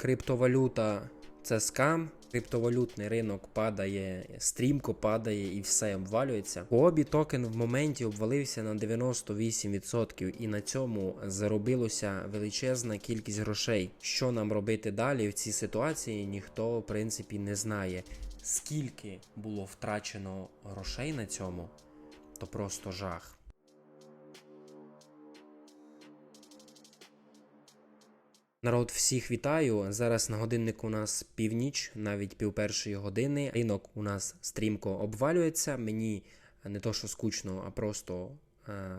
Криптовалюта це скам. Криптовалютний ринок падає, стрімко падає і все обвалюється. Обі токен в моменті обвалився на 98% і на цьому заробилося величезна кількість грошей. Що нам робити далі в цій ситуації, ніхто в принципі не знає. Скільки було втрачено грошей на цьому, то просто жах. Народ, всіх вітаю. Зараз на годиннику у нас північ, навіть пів першої години. Ринок у нас стрімко обвалюється. Мені не то, що скучно, а просто,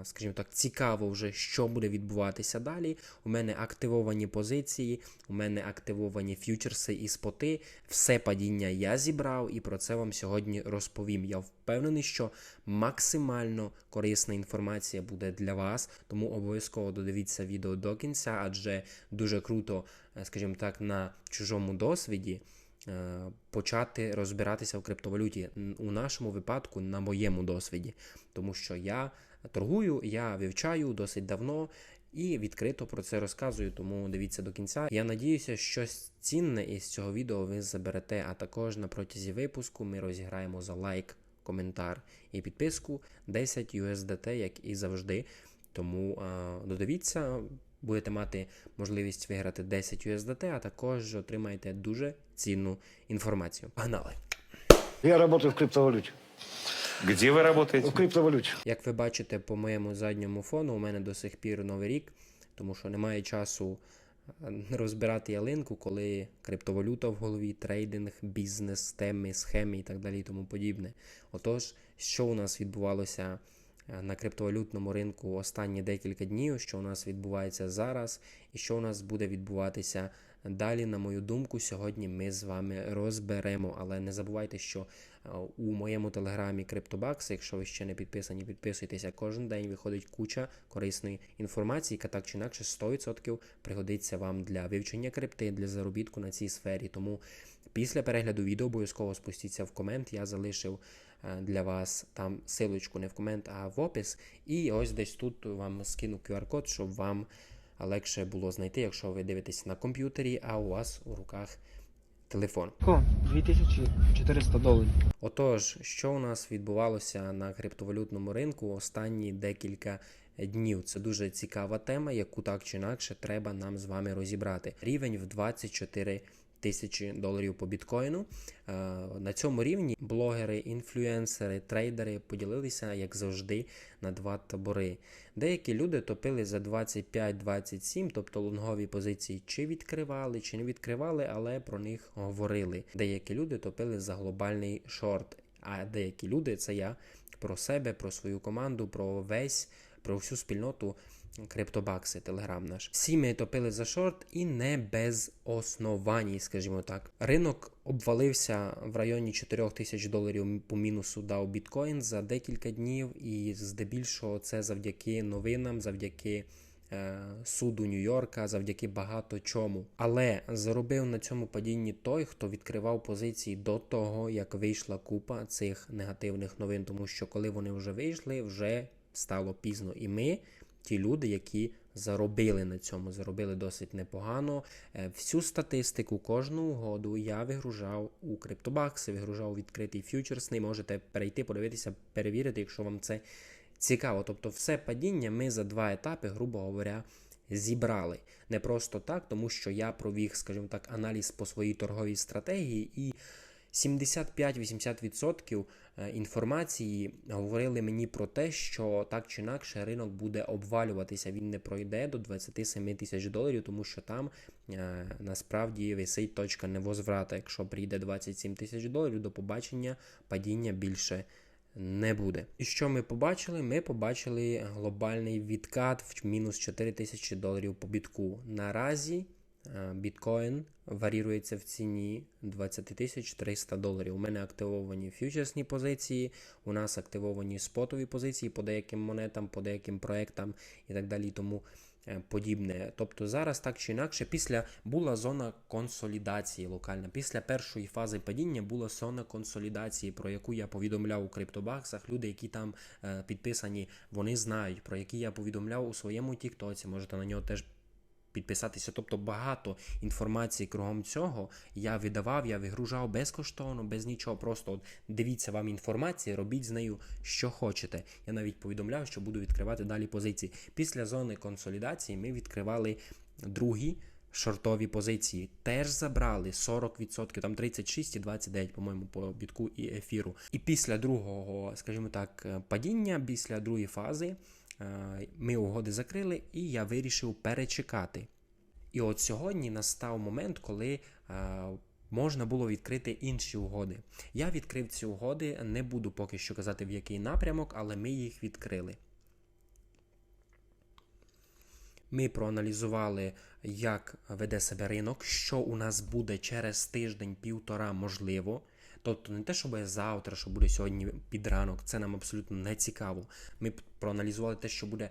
скажімо так, цікаво вже, що буде відбуватися далі. У мене активовані позиції, у мене активовані ф'ючерси і споти. Все падіння я зібрав і про це вам сьогодні розповім. Я впевнений, що максимально корисна інформація буде для вас, тому обов'язково додивіться відео до кінця, адже дуже круто, е, скажімо так, на чужому досвіді. е, Почати розбиратися в криптовалюті у нашому випадку на моєму досвіді, тому що я торгую, я вивчаю досить давно і відкрито про це розказую. Тому дивіться до кінця. Я надіюся, щось цінне із цього відео ви заберете. А також на протязі випуску ми розіграємо за лайк, коментар і підписку 10 USDT, як і завжди. Тому а, додивіться, будете мати можливість виграти 10 USDT, а також отримаєте дуже цінну інформацію. Погнали! Я работаю в криптовалюте. Где вы работаете? В криптовалюте. Як ви бачите по моєму задньому фону, у мене до сих пір новий рік, тому що немає часу е, розбирати ялинку, коли криптовалюта в голові, трейдинг, бізнес, теми, схеми і так далі і тому подібне. Отож, що у нас відбувалося е, на криптовалютному ринку останні декілька днів, що у нас відбувається зараз, і що у нас буде відбуватися далі, на мою думку, сьогодні ми з вами розберемо. Але не забувайте, що е, у моєму телеграмі CryptoBucks, якщо ви ще не підписані, підписуйтеся. Кожен день виходить куча корисної інформації, яка так чи інакше 100% пригодиться вам для вивчення крипти, для заробітку на цій сфері. Тому після перегляду відео обов'язково спустіться в комент. Я залишив е, для вас там силочку не в комент, а в опис. І ось десь тут вам скину QR-код, щоб вам легше було знайти, якщо ви дивитесь на комп'ютері, а у вас у руках телефон. О, 2400 доларів. Отож, що у нас відбувалося на криптовалютному ринку останні декілька днів? Це дуже цікава тема, яку так чи інакше треба нам з вами розібрати. Рівень в 24 тисячі доларів по біткоїну. Е, На цьому рівні блогери, інфлюенсери, трейдери поділилися, як завжди, на два табори. Деякі люди топили за 25-27, тобто лонгові позиції чи відкривали, чи не відкривали, але про них говорили. Деякі люди топили за глобальний шорт, а деякі люди це я про себе, про свою команду, про весь, про всю спільноту. Криптобакси, телеграм наш. Всі ми топили за шорт і не без основань, скажімо так. Ринок обвалився в районі 4 тисяч доларів по мінусу дав біткоін за декілька днів, і здебільшого це завдяки новинам, завдяки е, суду Нью-Йорка, завдяки багато чому. Але заробив на цьому падінні той, хто відкривав позиції до того, як вийшла купа цих негативних новин, тому що коли вони вже вийшли, вже стало пізно. І ми ті люди, які заробили на цьому, заробили досить непогано. Е, Всю статистику, кожну угоду я вигружав у криптобакси, вигружав у відкритий фьючерсний. Можете перейти, подивитися, перевірити, якщо вам це цікаво. Тобто, все падіння ми за два етапи, грубо говоря, зібрали. Не просто так, тому що я провів, скажімо так, аналіз по своїй торговій стратегії і. 75-80% е, інформації говорили мені про те, що так чи інакше ринок буде обвалюватися. Він не пройде до 27 тисяч доларів, тому що там е, насправді висить точка невозврата. Якщо прийде 27 тисяч доларів, до побачення падіння більше. Не буде. І що ми побачили? Ми побачили глобальний відкат в мінус 4 тисячі доларів по бітку. Наразі Біткоін варірується в ціні 20 тисяч 300 доларів. У мене активовані фьючерсні позиції, у нас активовані спотові позиції по деяким монетам, по деяким проектам і так далі. Тому е, подібне. Тобто зараз так чи інакше, після була зона консолідації локальна. Після першої фази падіння була зона консолідації, про яку я повідомляв у криптобаксах. Люди, які там е, підписані, вони знають, про які я повідомляв у своєму Тіктоці. Можете на нього теж підписатися. Тобто багато інформації кругом цього я видавав, я вигружав безкоштовно, без нічого. Просто от дивіться вам інформація, робіть з нею що хочете. Я навіть повідомляв, що буду відкривати далі позиції. Після зони консолідації ми відкривали другі шортові позиції. Теж забрали 40%, там 36 і 29, по-моєму, по бітку і ефіру. І після другого, скажімо так, падіння, після другої фази. Е, Ми угоди закрили, і я вирішив перечекати. І от сьогодні настав момент, коли е, можна було відкрити інші угоди. Я відкрив ці угоди, не буду поки що казати в який напрямок, але ми їх відкрили. Ми проаналізували, як веде себе ринок, що у нас буде через тиждень-півтора, можливо. Тобто не те, що буде завтра, що буде сьогодні під ранок, це нам абсолютно не цікаво. Ми проаналізували те, що буде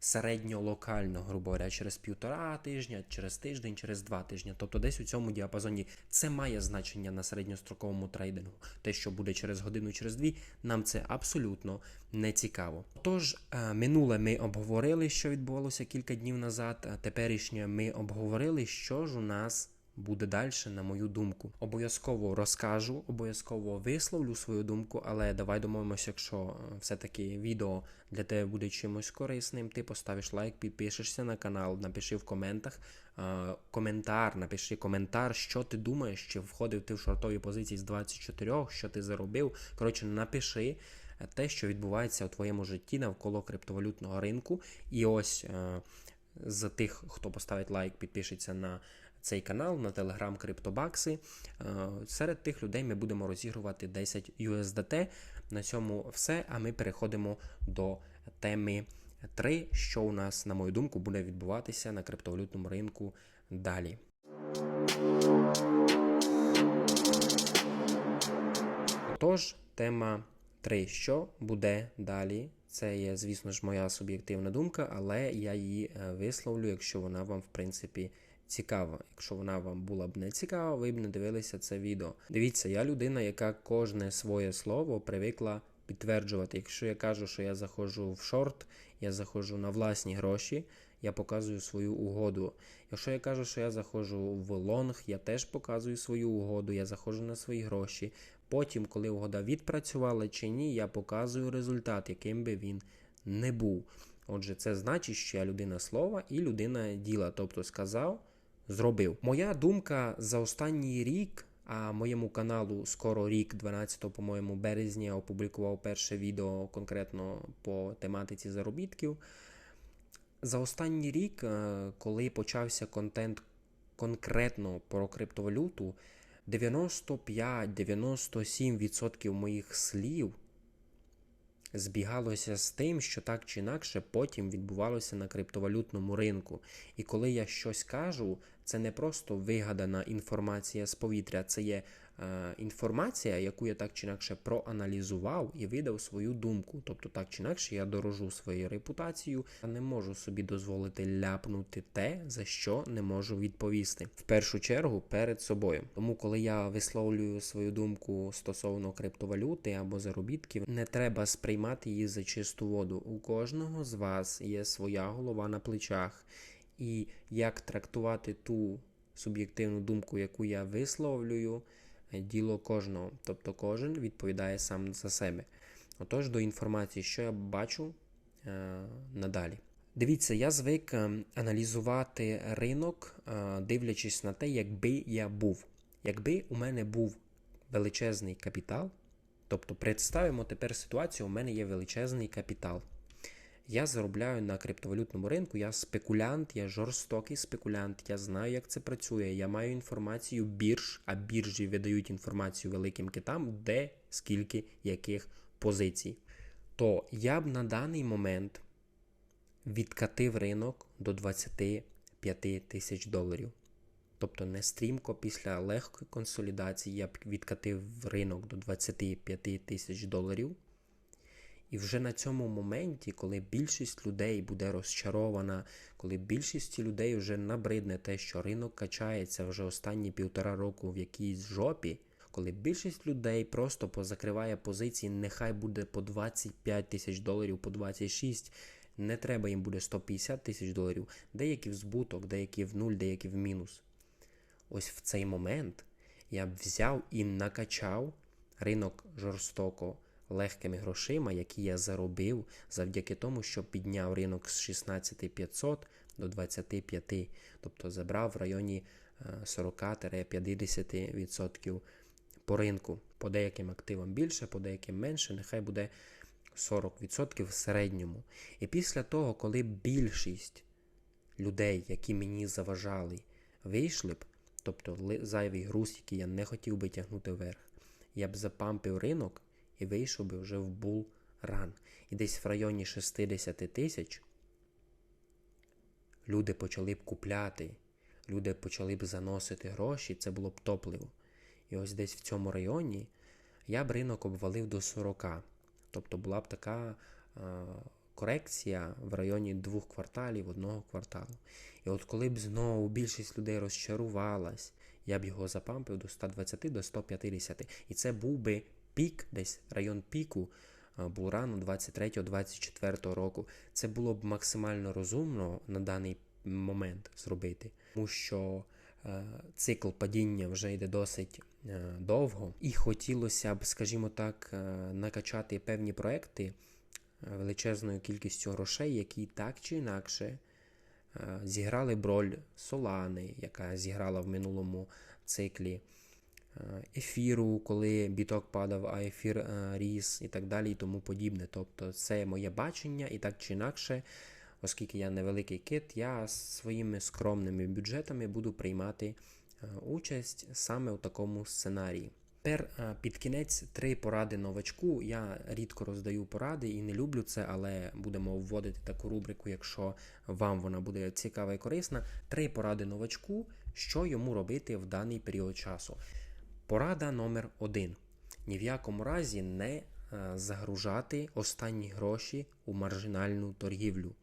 середньолокально, грубо говоря, через півтора тижня, через тиждень, через два тижні. Тобто десь у цьому діапазоні це має значення на середньостроковому трейдингу. Те, що буде через годину, через дві, нам це абсолютно не цікаво. Тож, е, минуле ми обговорили, що відбувалося кілька днів назад. Теперішнє ми обговорили, що ж у нас буде далі, на мою думку. Обов'язково розкажу, обов'язково висловлю свою думку, але давай домовимося, якщо е, все-таки відео для тебе буде чимось корисним, ти поставиш лайк, підпишешся на канал, напиши в коментах. е, Коментар, напиши коментар, що ти думаєш, чи входив ти в шортові позиції з 24, що ти заробив. Коротше, напиши е, те, що відбувається у твоєму житті навколо криптовалютного ринку. І ось е, з тих, хто поставить лайк, підпишеться на цей канал, на телеграм Криптобакси. Е, Серед тих людей ми будемо розігрувати 10 USDT. На цьому все. А ми переходимо до теми 3, що у нас, на мою думку, буде відбуватися на криптовалютному ринку далі. Тож, тема 3. Що буде далі? Це є, звісно ж, моя суб'єктивна думка, але я її е, висловлю, якщо вона вам, в принципі, цікава. Якщо вона вам була б не цікава, ви б не дивилися це відео. Дивіться, я людина, яка кожне своє слово привикла підтверджувати. Якщо я кажу, що я заходжу в шорт, я заходжу на власні гроші, я показую свою угоду. Якщо я кажу, що я заходжу в лонг, я теж показую свою угоду, я заходжу на свої гроші. Потім, коли угода відпрацювала чи ні, я показую результат, яким би він не був. Отже, це значить, що я людина слова і людина діла. Тобто сказав, зробив. Моя думка за останній рік, а моєму каналу скоро рік, 12, по-моєму, березня, опублікував перше відео конкретно по тематиці заробітків. За останній рік, е, коли почався контент конкретно про криптовалюту, 95-97% моїх слів збігалося з тим, що так чи інакше потім відбувалося на криптовалютному ринку. І коли я щось кажу, це не просто вигадана інформація з повітря, це є е, інформація, яку я так чи інакше проаналізував і видав свою думку. Тобто, так чи інакше, я дорожу своєю репутацією, я не можу собі дозволити ляпнути те, за що не можу відповісти. В першу чергу перед собою. Тому, коли я висловлюю свою думку стосовно криптовалюти або заробітків, не треба сприймати її за чисту воду. У кожного з вас є своя голова на плечах. І як трактувати ту суб'єктивну думку, яку я висловлюю, е, діло кожного. Тобто кожен відповідає сам за себе. Отож, до інформації, що я бачу е, надалі. Дивіться, я звик е, аналізувати ринок, дивлячись на те, якби я був. Якби у мене був величезний капітал, тобто представимо тепер ситуацію, у мене є величезний капітал. Я заробляю на криптовалютному ринку, я спекулянт, я жорстокий спекулянт, я знаю, як це працює. Я маю інформацію бірж, а біржі видають інформацію великим китам, де, скільки, яких позицій. То я б на даний момент відкатив ринок до 25 тисяч доларів. Тобто не стрімко після легкої консолідації я б відкатив ринок до 25 тисяч доларів. І вже на цьому моменті, коли більшість людей буде розчарована, коли більшості людей вже набридне те, що ринок качається вже останні півтора року в якійсь жопі, коли більшість людей просто позакриває позиції, нехай буде по 25 тисяч доларів, по 26, Не треба їм буде 150 тисяч доларів, деякі в збуток, деякі в нуль, деякі в мінус. Ось в цей момент я б взяв і накачав ринок жорстоко легкими грошима, які я заробив завдяки тому, що підняв ринок з 16500 до 25, тобто забрав в районі е, 40-50% по ринку. По деяким активам більше, по деяким менше, нехай буде 40% в середньому. І після того, коли більшість людей, які мені заважали, вийшли б, тобто зайвий груз, який я не хотів би тягнути вверх, я б запампив ринок і вийшов би вже в бул ран. І десь в районі 60 тисяч люди почали б купляти, люди почали б заносити гроші, це було б топливо. І ось десь в цьому районі я б ринок обвалив до 40. Тобто була б така корекція в районі двох кварталів, одного кварталу. І от коли б знову більшість людей розчарувалась, я б його запампив до 120 до 150. І це був би пік, десь район піку е, булрану 23-24 року. Це було б максимально розумно на даний момент зробити, тому що е, цикл падіння вже йде досить е, довго, і хотілося б, скажімо так, накачати певні проекти величезною кількістю грошей, які так чи інакше зіграли б роль Солани, яка зіграла в минулому циклі. Е, Ефіру, коли біток падав, а ефір е, ріс і так далі, і тому подібне. Тобто це моє бачення, і так чи інакше, оскільки я невеликий кит, я своїми скромними бюджетами буду приймати е, участь саме у такому сценарії. Тепер під кінець три поради новачку. Я рідко роздаю поради і не люблю це, але будемо вводити таку рубрику, якщо вам вона буде цікава і корисна. Три поради новачку, що йому робити в даний період часу. Порада номер один: ні в якому разі не е, загружати останні гроші у маржинальну торгівлю.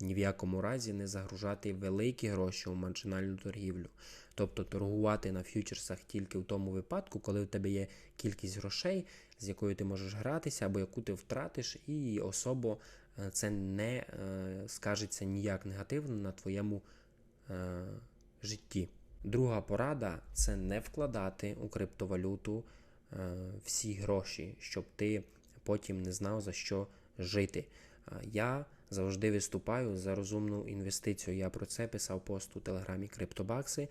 Ні в якому разі не загружати великі гроші у маржинальну торгівлю. Тобто торгувати на ф'ючерсах тільки в тому випадку, коли у тебе є кількість грошей, з якою ти можеш гратися, або яку ти втратиш, і особо е, це не е, скажеться ніяк негативно на твоєму житті. Друга порада це не вкладати у криптовалюту е, всі гроші, щоб ти потім не знав за що жити. Е, Я завжди виступаю за розумну інвестицію. Я про це писав пост у телеграмі Криптобакси.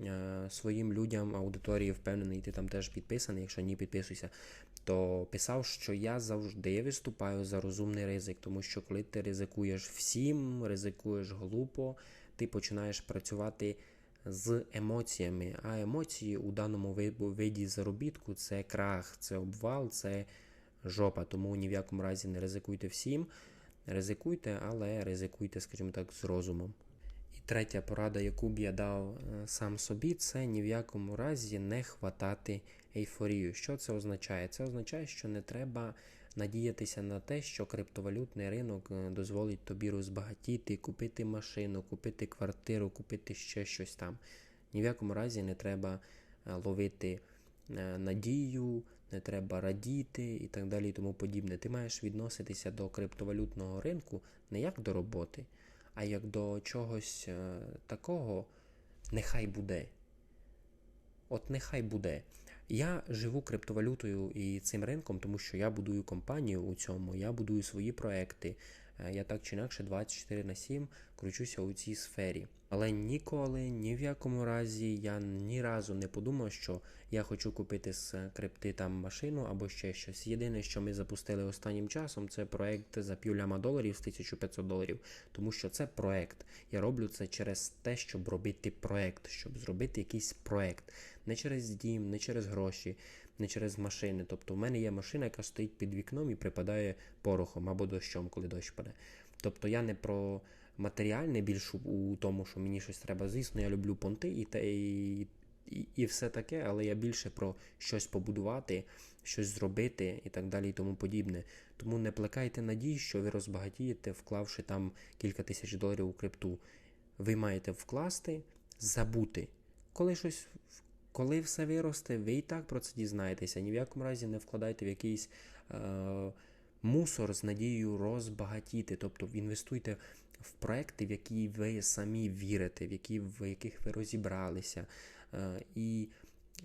Е, Своїм людям аудиторії впевнений, ти там теж підписаний, якщо ні, підписуйся. То писав, що я завжди виступаю за розумний ризик, тому що коли ти ризикуєш всім, ризикуєш глупо, ти починаєш працювати з емоціями. А емоції у даному виді заробітку це крах, це обвал, це жопа. Тому ні в якому разі не ризикуйте всім. Ризикуйте, але ризикуйте, скажімо так, з розумом. І третя порада, яку б я дав е, сам собі, це ні в якому разі не хватати ейфорію. Що це означає? Це означає, що не треба надіятися на те, що криптовалютний ринок е, дозволить тобі розбагатіти, купити машину, купити квартиру, купити ще щось там. Ні в якому разі не треба е, ловити е, надію, не треба радіти і так далі і тому подібне. Ти маєш відноситися до криптовалютного ринку не як до роботи, а як до чогось такого, нехай буде. От нехай буде. Я живу криптовалютою і цим ринком, тому що я будую компанію у цьому, я будую свої проекти. Е, Я так чи інакше 24 на 7 кручуся у цій сфері. Але ніколи, ні в якому разі я ні разу не подумав, що я хочу купити з крипти там машину або ще щось. Єдине, що ми запустили останнім часом, це проект за півляма доларів з 1500 доларів. Тому що це проект. Я роблю це через те, щоб робити проект, щоб зробити якийсь проект. Не через дім, не через гроші, не через машини. Тобто в мене є машина, яка стоїть під вікном і припадає порохом або дощом, коли дощ паде. Тобто я не про матеріальне більш у- у тому, що мені щось треба. Звісно, я люблю понти і, те, і, і, і все таке, але я більше про щось побудувати, щось зробити і так далі, і тому подібне. Тому не плекайте надій, що ви розбагатієте, вклавши там кілька тисяч доларів у крипту. Ви маєте вкласти, забути. Коли щось, коли все виросте, ви і так про це дізнаєтеся. Ні в якому разі не вкладайте в якийсь е, мусор з надією розбагатіти. Тобто інвестуйте в проекти, в які ви самі вірите, в які в яких ви розібралися. Е, І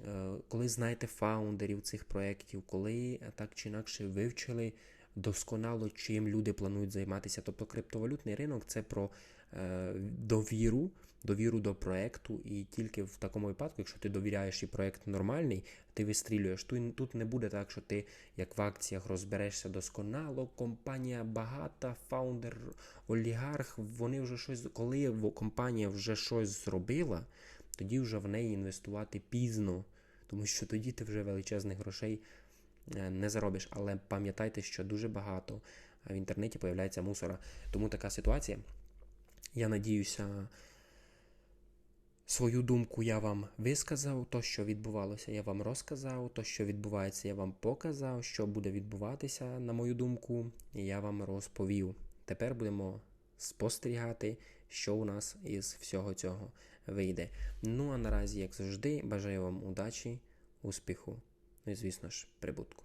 е, коли знаєте фаундерів цих проєктів, коли так чи інакше вивчили досконало, чим люди планують займатися. Тобто криптовалютний ринок це про е, довіру, довіру до проекту, і тільки в такому випадку, якщо ти довіряєш і проект нормальний, ти вистрілюєш. Тут, не буде так, що ти як в акціях розберешся досконало, компанія багата, фаундер, олігарх, вони вже щось, коли компанія вже щось зробила, тоді вже в неї інвестувати пізно, тому що тоді ти вже величезних грошей е, не заробиш. Але пам'ятайте, що дуже багато в інтернеті появляється мусора. Тому така ситуація. Я надіюся, свою думку я вам висказав. То, що відбувалося, я вам розказав. То, що відбувається, я вам показав. Що буде відбуватися, на мою думку, я вам розповів. Тепер будемо спостерігати, що у нас із всього цього вийде. Ну а наразі, як завжди, бажаю вам удачі, успіху, ну і звісно ж, прибутку.